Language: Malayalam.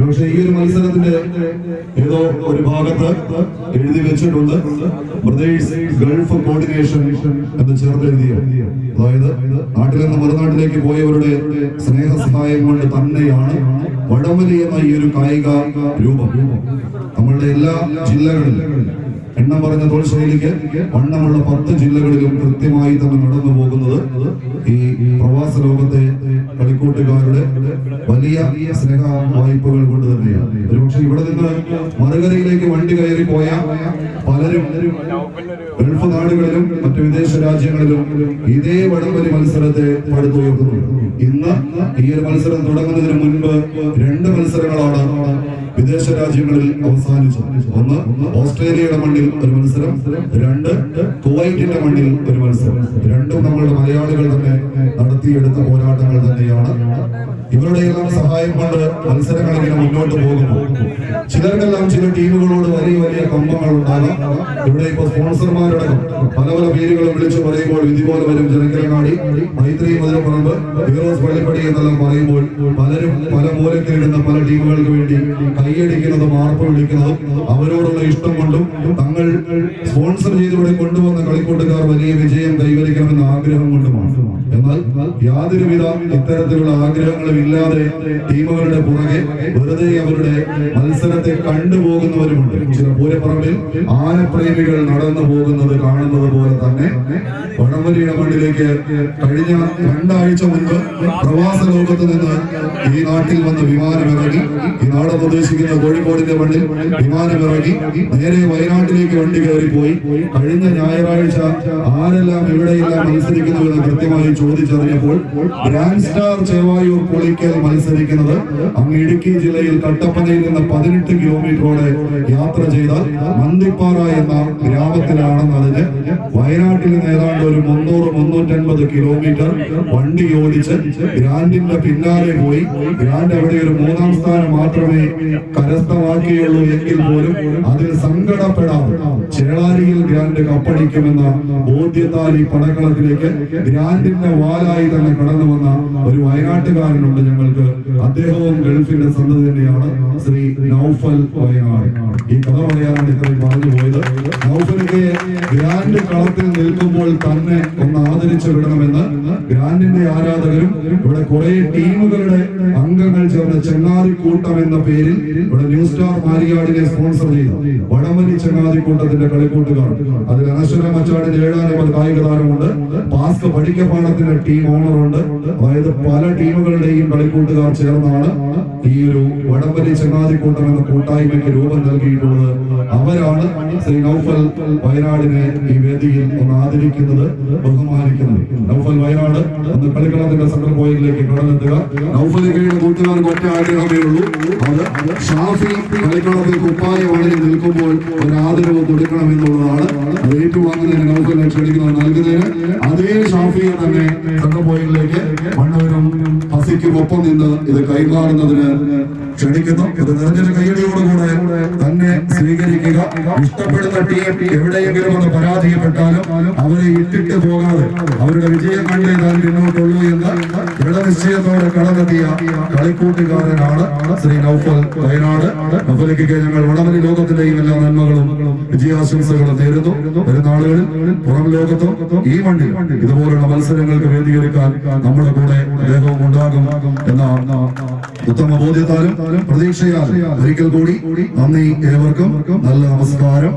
പക്ഷേ ഈ ഒരു മത്സരത്തിന്റെ ഏതോ ഒരു ഭാഗത്ത് എഴുതി വെച്ചിട്ടുണ്ട്. ബ്രദേഴ്സ് ഗൾഫ് കോർഡിനേഷൻ എന്ന് ചേർത്ത് എഴുതിയ അതായത് നാട്ടിൽ നിന്ന് മറുനാട്ടിലേക്ക് പോയവരുടെ സ്നേഹ സഹായം കൊണ്ട് തന്നെയാണ് വടംവലി എന്ന ഈ ഒരു കായിക രൂപം. നമ്മളുടെ എല്ലാ ജില്ലകളിലും എണ്ണം പറഞ്ഞ തൊഴിൽശൈലിക്ക് വണ്ണമുള്ള പത്ത് ജില്ലകളിലും കൃത്യമായി തന്നെ നടന്നു പോകുന്നത് ഈ പ്രവാസ ലോകത്തെ കളിക്കൂട്ടുകാരുടെ വലിയ സ്നേഹ വായ്പകൾ കൊണ്ട് തന്നെയാണ്. ഒരുപക്ഷെ ഇവിടെ നിന്ന് മറുകരയിലേക്ക് വണ്ടി കയറി പോയ പലരും ഗൾഫ് നാടുകളിലും മറ്റു വിദേശ രാജ്യങ്ങളിലും ഇതേ വടംവലി മത്സരത്തെ പടുത്തുയർത്തുന്നു. ഇന്ന് ഈ ഒരു മത്സരം തുടങ്ങുന്നതിന് മുൻപ് രണ്ട് മത്സരങ്ങളാണ് വിദേശ രാജ്യങ്ങളിൽ അവസാനിച്ചു. ഒന്ന് ഓസ്ട്രേലിയയുടെ മണ്ണിൽ ഒരു മത്സരം. രണ്ട് കുവൈറ്റിന്റെ മണ്ണിൽ ഒരു മത്സരം. രണ്ടും നമ്മളുടെ മലയാളികൾ തന്നെ നടത്തിയെടുത്ത പോരാട്ടങ്ങൾ തന്നെയാണ്. ഇവരുടെ എല്ലാം സഹായം കൊണ്ട് മത്സരങ്ങൾ മുന്നോട്ട് പോകുന്നു. ചിലർക്കെല്ലാം ചില ടീമുകളോട് വലിയ വലിയ കമ്പങ്ങൾ ഉണ്ടാകാം. ഇവിടെ ഇപ്പൊ സ്പോൺസർമാരടക്കം പല പല പേരുകളും വിളിച്ചു പറയുമ്പോൾ വിധി പോലെ വരും ജനകരങ്ങാടി മൈത്രി മധുരപ്പറമ്പ് ഹീറോസ് പള്ളിപ്പടി എന്നെല്ലാം പറയുമ്പോൾ പലരും പല മൂലക്കിലിടുന്ന പല ടീമുകൾക്ക് വേണ്ടി കൈയടിക്കുന്നതും ആർപ്പ് വിളിക്കുന്നതും അവരോടുള്ള ഇഷ്ടം കൊണ്ടും തങ്ങൾ സ്പോൺസർ ചെയ്തുകൂടെ കൊണ്ടുവന്ന കളിക്കൂട്ടുകാർ വലിയ വിജയം കൈവരിക്കണമെന്ന ആഗ്രഹം കൊണ്ടുമാണ്. യാതൊരുവിധ ഇത്തരത്തിലുള്ള ആഗ്രഹങ്ങളും ഇല്ലാതെ ടീമുകളുടെ പുറകെ വെറുതെ അവരുടെ മത്സരത്തെ കണ്ടുപോകുന്നവരുമുണ്ട്. ചില പൂരപ്പറമ്പിൽ ആനപ്രേമികൾ നടന്നു പോകുന്നത് കാണുന്നത് പോലെ തന്നെ വടംവലിയുടെ മണ്ണിലേക്ക് കഴിഞ്ഞ രണ്ടാഴ്ച മുൻപ് പ്രവാസ ലോകത്ത് നിന്ന് ഈ നാട്ടിൽ വന്ന് വിമാനമിറങ്ങി ഈ നാട് പ്രദേശിക്കുന്ന കോഴിക്കോടിന്റെ മണ്ണിൽ വിമാനമിറങ്ങി നേരെ വയനാട്ടിലേക്ക് വണ്ടി കയറി പോയി കഴിഞ്ഞ ഞായറാഴ്ച ആരെല്ലാം എവിടെയെല്ലാം മത്സരിക്കുന്നു എന്ന് കൃത്യമായി ചോദിച്ചറിഞ്ഞപ്പോൾ ഗ്രാൻഡ് സ്റ്റാർ ചേവായൂർ പൊളിക്കൽ മത്സരിക്കുന്നത് അങ്ങ് ഇടുക്കി ജില്ലയിൽ കട്ടപ്പനയിൽ നിന്ന് പതിനെട്ട് കിലോമീറ്ററോടെ യാത്ര ചെയ്താൽ മന്ദിപ്പാറ എന്ന ഗ്രാമത്തിലാണെന്ന് അതിന് വയനാട്ടിൽ നിന്ന് ഏതാണ്ട് ഒരു മുന്നൂറ് മുന്നൂറ്റൻപത് കിലോമീറ്റർ വണ്ടി ഓടിച്ച് ഗ്രാൻഡിന്റെ പിന്നാലെ പോയി. ഗ്രാൻഡ് അവിടെ ഒരു മൂന്നാം സ്ഥാനം മാത്രമേ കരസ്ഥമാക്കിയുള്ളൂ എങ്കിൽ പോലും അതിൽ സങ്കടപ്പെടാം. ചേളാരിയിൽ ഗ്രാൻഡ് കപ്പടിക്കുമെന്ന ബോധ്യത്താൽ ഈ പടക്കളത്തിലേക്ക് ഗ്രാൻഡിന്റെ വാലായി തന്നെ കടന്നു വന്ന ഒരു വയനാട്ടുകാരനുണ്ട് ഞങ്ങൾക്ക്. അദ്ദേഹവും ഗൾഫിന്റെ സന്ധി തന്നെയാണ് ശ്രീ നൗഫൽ വയനാട്. ഈ കഥ പറയാനാണ് ഇത്രയും പറഞ്ഞു പോയത്. നൗഫലിന്റെ ഗ്രാൻഡ് കളത്തിൽ നിൽക്കുമ്പോൾ തന്നെ ഒന്ന് ആദരിച്ചു വിടണമെന്ന് ഗ്രാൻഡിന്റെ ആരാധകരും ഇവിടെ കുറെ ടീമുകളുടെ അംഗങ്ങൾ ചേർന്ന് ചെങ്ങാതിക്കൂട്ടം എന്ന പേരിൽ ഇവിടെ ന്യൂ സ്റ്റാർ മാരിയാടിനെ സ്പോൺസർ ചെയ്തു ചെങ്ങാതി ചെങ്ങാതിക്കൂട്ടത്തിന്റെ കളിക്കൂട്ടുകാർ. അതിൽ അനശ്വര മച്ചാടിന്റെ ഏഴാനേമൽ കായിക താരമുണ്ട്. പാസ്ക് പഠിക്കപ്പാടത്തിന്റെ ടീം ഓണറുണ്ട്. അതായത് പല ടീമുകളുടെയും കളിക്കൂട്ടുകാർ ചേർന്നാണ് ഈ ഒരു വടംവലി ചെങ്ങാതിക്കൂട്ടം എന്ന കൂട്ടായ്മയ്ക്ക് രൂപം നൽകിയിട്ടുള്ളത്. അവരാണ് ശ്രീ നൗഫൽ വയനാടിനെ ഈ വേദിയിൽ ഒന്ന് ആദരിക്കുന്നത് ബഹുമാനിക്കുന്നത്. നൗഫൽ വയനാട് ഒന്ന് കളിക്കളത്തിന്റെ സെൻട്രൽ പോയിന്റിലേക്ക് കടന്നെത്തുക. നൗഫലിക്കയുടെ കൂട്ടുകാർക്ക് ഒറ്റ ആഗ്രഹമേ ഉള്ളൂ അത് ഷാഫി കളിക്കളത്തിൽ കുപ്പായ വഴി നിൽക്കുമ്പോൾ ഒരു ആദരവ് കൊടുക്കണം എന്നുള്ളതാണ്. അത് ഏറ്റുവാങ്ങുന്നതിന് നൗഫലിനെ ക്ഷണിക്കുന്നത് നൽകുന്നതിന്. അതേ ഷാഫിയെ തന്നെ സെൻട്രൽ പോയിന്റിലേക്ക് മണ്ണൂരും ഒപ്പം നിന്ന് ഇത് കൈമാറുന്നതിന് ക്ഷണിക്കുന്നു. ഇത് നിറഞ്ഞൊരു കൈയടിയോടുകൂടെ തന്നെ സ്വീകരിക്കുക. ഇഷ്ടപ്പെടുന്ന ടീം എവിടെയെങ്കിലും ഒന്ന് പരാജയപ്പെട്ടാലും അവരെ ഇട്ടിട്ട് പോകാതെ അവരുടെ വിജയം കണ്ടേ താൻ മുന്നോട്ടുള്ളൂ എന്ന് ദൃഢനിശ്ചയത്തോടെ കടന്നെത്തിയ കളിക്കൂട്ടുകാരനാണ് ശ്രീ നൗഫൽ വയനാട്. നൗഫലിക്ക് ഞങ്ങൾ ഉടമലി ലോകത്തിന്റെയും എല്ലാ നന്മകളും വിജയാശംസകളും നേരുന്നു. പെരുന്നാളുകളിൽ പുറം ലോകത്തും ഈ മണ്ണിൽ ഇതുപോലുള്ള മത്സരങ്ങൾക്ക് വേദിയൊരുക്കാൻ നമ്മുടെ കൂടെ അദ്ദേഹവും ഉണ്ടാകും. എന്ന ഉത്തമ ബോധ്യത്താലും ഒരിക്കൽ കൂടി നന്ദി ഏവർക്കും. നല്ല നമസ്കാരം.